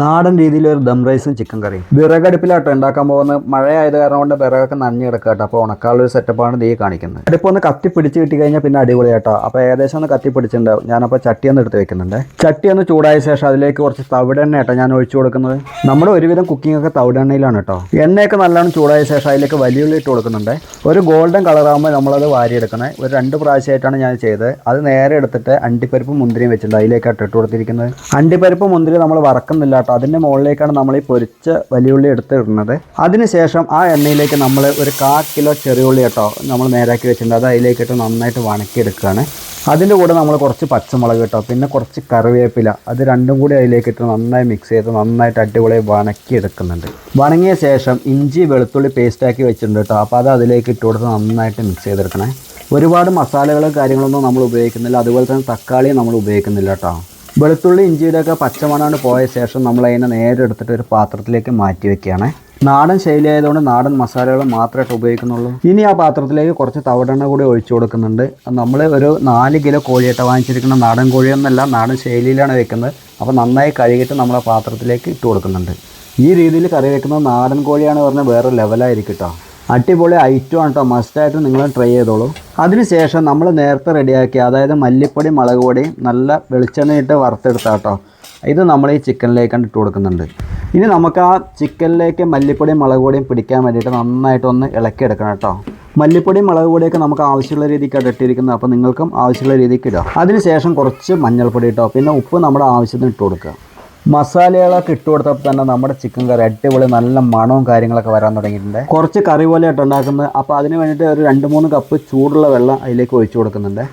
നാടൻ രീതിയിൽ ഒരു ദം റൈസും ചിക്കൻ കറിയും. വിറകടുപ്പിലാട്ടോ ഉണ്ടാക്കാൻ പോകുന്നത്. മഴയായത് കാരണം കൊണ്ട് വിറകൊക്കെ നനഞ്ഞ് കിടക്കുക കേട്ടോ. അപ്പോൾ ഉണക്കാനുള്ള ഒരു സെറ്റപ്പാണ് ദീ കാണിക്കുന്നത്. അടുപ്പ് ഒന്ന് കത്തി പിടിച്ച് കിട്ടി കഴിഞ്ഞാൽ പിന്നെ അടിപൊളി കേട്ടോ. അപ്പോൾ ഏകദേശം ഒന്ന് കത്തി പിടിച്ചിട്ടുണ്ടാവും. ഞാനപ്പോൾ ചട്ടി ഒന്ന് എടുത്ത് വെക്കുന്നുണ്ട്. ചട്ടി ഒന്ന് ചൂടായ ശേഷം അതിലേക്ക് കുറച്ച് തവിടെണ്ണ കേട്ടോ ഞാൻ ഒഴിച്ചു കൊടുക്കുന്നത്. നമ്മുടെ ഒരുവിധം കുക്കിംഗ് ഒക്കെ തവിടെണ്ണയിലാണ് കേട്ടോ. എണ്ണയൊക്കെ നല്ലോണം ചൂടായ ശേഷം അതിലേക്ക് വലിയ ഉള്ളി ഇട്ട് കൊടുക്കുന്നുണ്ട്. ഒരു ഗോൾഡൻ കളറാകുമ്പോൾ നമ്മളത് വാരിയെടുക്കണേ ഒരു രണ്ട് പ്രാവശ്യമായിട്ടാണ് ഞാൻ ചെയ്തത്. അത് നേരെ എടുത്തിട്ട് അണ്ടിപ്പരിപ്പ് മുന്തിരിയും വെച്ചിട്ടുണ്ട്. അതിലേക്കാണ് ഇട്ട് കൊടുത്തിരിക്കുന്നത്. അണ്ടിപ്പരിപ്പ് മുന്തിരി നമ്മൾ വറക്കുന്നില്ല കേട്ടോ. അതിന്റെ മുകളിലേക്കാണ് നമ്മൾ ഈ പൊരിച്ച വലിയുള്ളി എടുത്ത് ഇടുന്നത് അതിനുശേഷം ആ എണ്ണയിലേക്ക് നമ്മൾ ഒരു കാ കിലോ ചെറിയ ഉള്ളി കേട്ടോ നമ്മൾ നേരാക്കി വെച്ചിട്ടുണ്ട്. അത് അതിലേക്കിട്ട് നന്നായിട്ട് വണക്കിയെടുക്കുകയാണ്. അതിന്റെ കൂടെ നമ്മൾ കുറച്ച് പച്ചമുളക് കേട്ടോ പിന്നെ കുറച്ച് കറിവേപ്പില. അത് രണ്ടും കൂടി അതിലേക്കിട്ട് നന്നായി മിക്സ് ചെയ്ത് നന്നായിട്ട് അടിപൊളി വണക്കി എടുക്കുന്നുണ്ട് വണങ്ങിയ ശേഷം ഇഞ്ചി വെളുത്തുള്ളി പേസ്റ്റാക്കി വെച്ചിട്ടുണ്ട് കേട്ടോ. അപ്പോൾ അത് അതിലേക്ക് ഇട്ട് കൊടുത്ത് നന്നായിട്ട് മിക്സ് ചെയ്തെടുക്കണേ. ഒരുപാട് മസാലകളും കാര്യങ്ങളൊന്നും നമ്മൾ ഉപയോഗിക്കുന്നില്ല. അതുപോലെ തന്നെ തക്കാളിയും നമ്മൾ ഉപയോഗിക്കുന്നില്ല കേട്ടോ. വെളുത്തുള്ളി ഇഞ്ചിയുടെയൊക്കെ പച്ചമണാണ് പോയ ശേഷം നമ്മൾ അതിനെ നേരെ എടുത്തിട്ട് ഒരു പാത്രത്തിലേക്ക് മാറ്റി വെക്കുകയാണ്. നാടൻ ശൈലി ആയതുകൊണ്ട് നാടൻ മസാലകൾ മാത്രമായിട്ട് ഉപയോഗിക്കുന്നുള്ളൂ. ഇനി ആ പാത്രത്തിലേക്ക് കുറച്ച് തവിടെണ്ണ കൂടി ഒഴിച്ചു കൊടുക്കുന്നുണ്ട്. നമ്മൾ ഒരു നാല് കിലോ കോഴിയിട്ട് വാങ്ങിച്ചിരിക്കുന്ന നാടൻ കോഴിയൊന്നല്ല നാടൻ ശൈലിയിലാണ് വെക്കുന്നത്. അപ്പോൾ നന്നായി കഴുകിയിട്ട് നമ്മൾ ആ പാത്രത്തിലേക്ക് ഇട്ട് കൊടുക്കുന്നുണ്ട്. ഈ രീതിയിൽ കറി വെക്കുന്നത് നാടൻ കോഴിയാണ് പറഞ്ഞാൽ വേറെ ലെവലായിരിക്കും കേട്ടോ അടിപൊളി ഐറ്റം ആണ് കേട്ടോ മസ്റ്റായിട്ട് നിങ്ങൾ ട്രൈ ചെയ്തോളൂ. അതിനുശേഷം നമ്മൾ നേരത്തെ റെഡിയാക്കി അതായത് മല്ലിപ്പൊടി മുളക് നല്ല വെളിച്ചെണ്ണയിട്ട് വറുത്തെടുത്താട്ടോ ഇത് നമ്മൾ ഈ ചിക്കനിലേക്ക് ഇട്ട് കൊടുക്കുന്നുണ്ട്. ഇനി നമുക്ക് ആ ചിക്കനിലേക്ക് മല്ലിപ്പൊടിയും മുളക് പൊടിയും പിടിക്കാൻ വേണ്ടിയിട്ട് നന്നായിട്ടൊന്ന് ഇളക്കിയെടുക്കണം കേട്ടോ മല്ലിപ്പൊടിയും മുളക് പൊടിയൊക്കെ നമുക്ക് ആവശ്യമുള്ള രീതിക്കാണ് ഇട്ടിരിക്കുന്നത് അപ്പോൾ നിങ്ങൾക്കും ആവശ്യമുള്ള രീതിക്ക് ഇടാം. അതിനുശേഷം കുറച്ച് മഞ്ഞൾപ്പൊടി ഇട്ടോ. പിന്നെ ഉപ്പ് നമ്മുടെ ആവശ്യത്തിന് ഇട്ട് കൊടുക്കുക. മസാലകളൊക്കെ ഇട്ട് കൊടുത്തപ്പോൾ തന്നെ നമ്മുടെ ചിക്കൻ കറി അടിപൊളി നല്ല മണവും കാര്യങ്ങളൊക്കെ വരാൻ തുടങ്ങിയിട്ടുണ്ട്. കുറച്ച് കറി പോലെ ആയിട്ട് ഉണ്ടാക്കുന്നത്. അപ്പോൾ അതിന് വേണ്ടിയിട്ട് ഒരു രണ്ട് മൂന്ന് കപ്പ് ചൂടുള്ള വെള്ളം അതിലേക്ക് ഒഴിച്ചു കൊടുക്കുന്നുണ്ട്.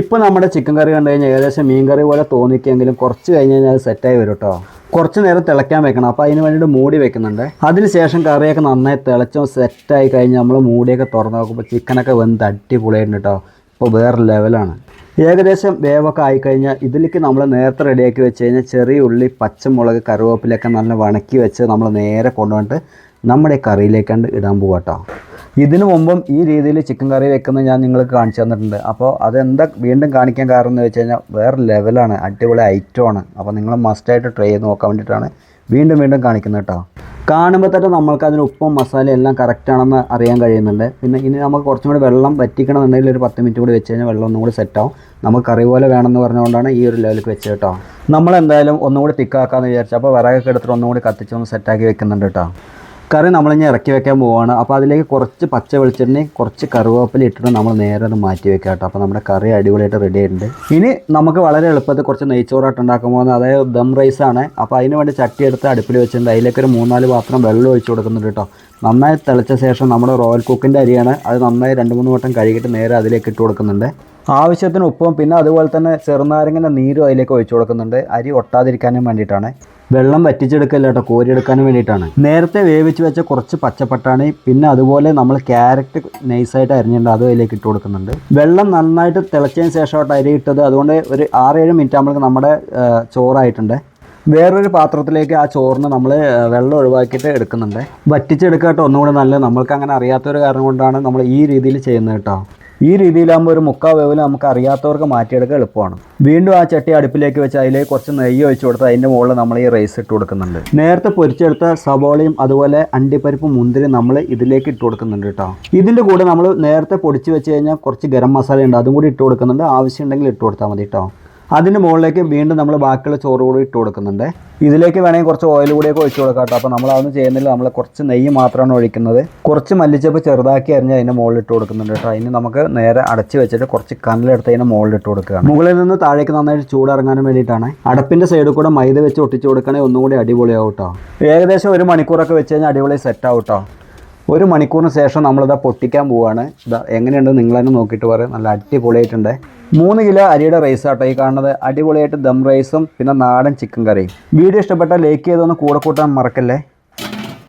ഇപ്പോൾ നമ്മുടെ ചിക്കൻ കറി കണ്ടു കഴിഞ്ഞാൽ ഏകദേശം മീൻ കറി പോലെ തോന്നിക്കെങ്കിലും കുറച്ച് കഴിഞ്ഞ് കഴിഞ്ഞാൽ അത് സെറ്റായി വരും കേട്ടോ കുറച്ച് നേരം തിളയ്ക്കാൻ വെക്കണം. അപ്പോൾ അതിന് വേണ്ടിയിട്ട് മൂടി വെക്കുന്നുണ്ട്. അതിനുശേഷം കറിയൊക്കെ നന്നായി തിളച്ചോ സെറ്റായി കഴിഞ്ഞ് നമ്മൾ മൂടിയൊക്കെ തുറന്ന് നോക്കുമ്പോൾ ചിക്കനൊക്കെ വെന്ത് അടിപൊളിയായിട്ടുണ്ട് കേട്ടോ ഇപ്പോൾ വേറെ ലെവലാണ് ഏകദേശം വേവൊക്കെ ആയിക്കഴിഞ്ഞാൽ ഇതിലേക്ക് നമ്മൾ നേരത്തെ റെഡിയാക്കി വെച്ച് കഴിഞ്ഞാൽ ചെറിയ ഉള്ളി പച്ചമുളക് കറിവേപ്പിലൊക്കെ നല്ല വണക്കി വെച്ച് നമ്മൾ നേരെ കൊണ്ടുവന്നിട്ട് നമ്മുടെ കറിയിലേക്കാണ്ട് ഇടാൻ പോവാട്ടോ ഇതിനു മുമ്പും ഈ രീതിയിൽ ചിക്കൻ കറി വെക്കുന്നത് ഞാൻ നിങ്ങൾക്ക് കാണിച്ചു തന്നിട്ടുണ്ട്. അപ്പോൾ അതെന്താ വീണ്ടും കാണിക്കാൻ കാരണം എന്ന് വെച്ച് കഴിഞ്ഞാൽ വേറെ ലെവലാണ് അടിപൊളി ഐറ്റമാണ് അപ്പോൾ നിങ്ങൾ മസ്റ്റായിട്ട് ട്രൈ ചെയ്ത് നോക്കാൻ വേണ്ടിയിട്ടാണ് വീണ്ടും വീണ്ടും കാണിക്കുന്നത് കേട്ടോ. കാണുമ്പോൾ തന്നെ നമ്മൾക്ക് അതിന് ഉപ്പും മസാലയും എല്ലാം കറക്റ്റ് ആണെന്ന് അറിയാൻ കഴിയുന്നുണ്ട്. പിന്നെ ഇനി നമുക്ക് കുറച്ചും കൂടി വെള്ളം വറ്റിക്കണമെന്നുണ്ടെങ്കിൽ ഒരു പത്ത് മിനിറ്റ് കൂടി വെച്ച് കഴിഞ്ഞാൽ വെള്ളം ഒന്നും കൂടി സെറ്റ് ആവും. നമുക്ക് കറി പോലെ വേണമെന്ന് പറഞ്ഞുകൊണ്ടാണ് ഈ ഒരു ലെവലിൽ വെച്ചത് കേട്ടോ. നമ്മളെന്തായാലും ഒന്നും കൂടി തിക്കാക്കാമെന്ന് വിചാരിച്ചു. അപ്പോൾ വിറകൊക്കെ എടുത്തിട്ട് ഒന്നും കൂടി കത്തിച്ചൊന്ന് സെറ്റാക്കി വെക്കുന്നുണ്ട് കേട്ടോ. കറി നമ്മളിനി ഇറക്കി വെക്കാൻ പോവുകയാണ് അപ്പോൾ അതിലേക്ക് കുറച്ച് പച്ച വെളിച്ചെണ്ണയും കുറച്ച് കറിവേപ്പില ഇട്ടിട്ട് നമ്മൾ നേരെ അത് മാറ്റി വെക്കാം കേട്ടോ. അപ്പോൾ നമ്മുടെ കറി അടിപൊളിയായിട്ട് റെഡി ആയിട്ടുണ്ട്. ഇനി നമുക്ക് വളരെ എളുപ്പത്തിൽ കുറച്ച് നെയ്ച്ചോറായിട്ട് ഉണ്ടാക്കാൻ പോകുന്നത് അതായത് ദം റൈസ് ആണ്. അപ്പോൾ അതിന് വേണ്ടി ചട്ടി എടുത്ത് അടുപ്പിൽ വെച്ചിട്ടുണ്ട്. അതിലേക്ക് ഒരു മൂന്നാൽ പാത്രം വെള്ളം ഒഴിച്ച് കൊടുക്കുന്നുണ്ട് കേട്ടോ. നന്നായി തിളച്ച ശേഷം നമ്മുടെ റോയൽ കുക്കിന്റെ അരിയാണ്. അത് നന്നായി രണ്ട് മൂന്ന് വട്ടം കഴുകിയിട്ട് നേരെ അതിലേക്ക് ഇട്ട് കൊടുക്കുന്നുണ്ട്. ആവശ്യത്തിന് ഉപ്പും പിന്നെ അതുപോലെ തന്നെ ചെറുനാരങ്ങന്റെ നീരും അതിലേക്ക് ഒഴിച്ചു കൊടുക്കുന്നുണ്ട്. അരി ഒട്ടാതിരിക്കാനും വേണ്ടിയിട്ടാണ്. വെള്ളം വറ്റിച്ചെടുക്കല്ല കേട്ടോ കോരിയെടുക്കാൻ വേണ്ടിയിട്ടാണ്. നേരത്തെ വേവിച്ച് വെച്ച കുറച്ച് പച്ചപ്പട്ടാണി പിന്നെ അതുപോലെ നമ്മൾ ക്യാരറ്റ് നൈസായിട്ട് അരിഞ്ഞിട്ടുണ്ട് അതും അതിലേക്ക് ഇട്ട് കൊടുക്കുന്നുണ്ട്. വെള്ളം നന്നായിട്ട് തിളച്ചതിന് ശേഷമായിട്ട് അരി ഇട്ടത്. അതുകൊണ്ട് ഒരു ആറേഴ് മിനിറ്റ് ആകുമ്പോൾ നമ്മുടെ ചോറായിട്ടുണ്ട്. വേറൊരു പാത്രത്തിലേക്ക് ആ ചോറിന് നമ്മൾ വെള്ളം ഒഴിവാക്കിയിട്ട് എടുക്കുന്നുണ്ട്. വറ്റിച്ചെടുക്കാട്ടോ ഒന്നുകൂടെ നല്ലത്. നമ്മൾക്ക് അങ്ങനെ അറിയാത്തൊരു കാരണം കൊണ്ടാണ് നമ്മൾ ഈ രീതിയിൽ ചെയ്യുന്നത് കേട്ടോ ഈ രീതിയിലാകുമ്പോൾ ഒരു മുക്കാ വേവിൽ നമുക്ക് അറിയാത്തവർക്ക് മാറ്റിയെടുക്കാൻ എളുപ്പമാണ്. വീണ്ടും ആ ചട്ടി അടുപ്പിലേക്ക് വെച്ച് അതിലേക്ക് കുറച്ച് നെയ്യ് ഒഴിച്ച് കൊടുത്ത് അതിന്റെ മുകളിൽ നമ്മൾ ഈ റൈസ് ഇട്ട് കൊടുക്കുന്നുണ്ട്. നേരത്തെ പൊരിച്ചെടുത്ത സവോളയും അതുപോലെ അണ്ടിപ്പരിപ്പും മുന്തിരി നമ്മൾ ഇതിലേക്ക് ഇട്ട് കൊടുക്കുന്നുണ്ട് കേട്ടോ. ഇതിന്റെ കൂടെ നമ്മൾ നേരത്തെ പൊടിച്ച് വെച്ച് കഴിഞ്ഞാൽ കുറച്ച് ഗരം മസാല ഉണ്ട് അതും കൂടി ഇട്ട് കൊടുക്കുന്നുണ്ട്. ആവശ്യമുണ്ടെങ്കിൽ ഇട്ട് കൊടുത്താൽ മതി കേട്ടോ. അതിന്റെ മുകളിലേക്ക് വീണ്ടും നമ്മൾ ബാക്കിയുള്ള ചോറ് കൂടി ഇട്ട് കൊടുക്കുന്നുണ്ട്. ഇതിലേക്ക് വേണമെങ്കിൽ കുറച്ച് ഓയിൽ കൂടിയൊക്കെ ഒഴിച്ചു കൊടുക്കാം കേട്ടോ. അപ്പോൾ നമ്മൾ അതൊന്നും ചെയ്യുന്നില്ല. നമ്മൾ കുറച്ച് നെയ്യ് മാത്രമാണ് ഒഴിക്കുന്നത്. കുറച്ച് മല്ലിച്ചപ്പ് ചെറുതാക്കി അരിഞ്ഞ് അതിന്റെ മുകളിൽ ഇട്ട് കൊടുക്കുന്നുണ്ട് കേട്ടോ. അതിന് നമുക്ക് നേരെ അടച്ച് വെച്ചിട്ട് കുറച്ച് കനലെടുത്ത് അതിന്റെ മുകളിൽ ഇട്ട് കൊടുക്കുക മുകളിൽ നിന്ന് താഴേക്ക് നന്നായിട്ട് ചൂടിറങ്ങാനും വേണ്ടിയിട്ടാണ്. അടപ്പിന്റെ സൈഡിൽ കൂടെ മൈദ വെച്ച് ഒട്ടിച്ച് കൊടുക്കണമെങ്കിൽ ഒന്നും കൂടി അടിപൊളിയാവും കേട്ടോ. ഏകദേശം ഒരു മണിക്കൂറൊക്കെ വെച്ച് കഴിഞ്ഞാൽ അടിപൊളി സെറ്റ് ആവും കേട്ടോ. ഒരു മണിക്കൂറിന് ശേഷം നമ്മളിതാ പൊട്ടിക്കാൻ പോവുകയാണ് ഇതാ എങ്ങനെയുണ്ട്? നിങ്ങൾ തന്നെ നോക്കിയിട്ട് പറയാം. നല്ല അടിപൊളിയായിട്ടുണ്ട്. മൂന്ന് കിലോ അരിയുടെ റൈസ് ആട്ടോ. ഈ കാണുന്നത് അടിപൊളിയായിട്ട് ദം റൈസും പിന്നെ നാടൻ ചിക്കൻ കറിയും വീഡിയോ ഇഷ്ടപ്പെട്ടാൽ ലൈക്ക് ചെയ്തൊന്ന് കൂടെ കൂട്ടാൻ മറക്കല്ലേ?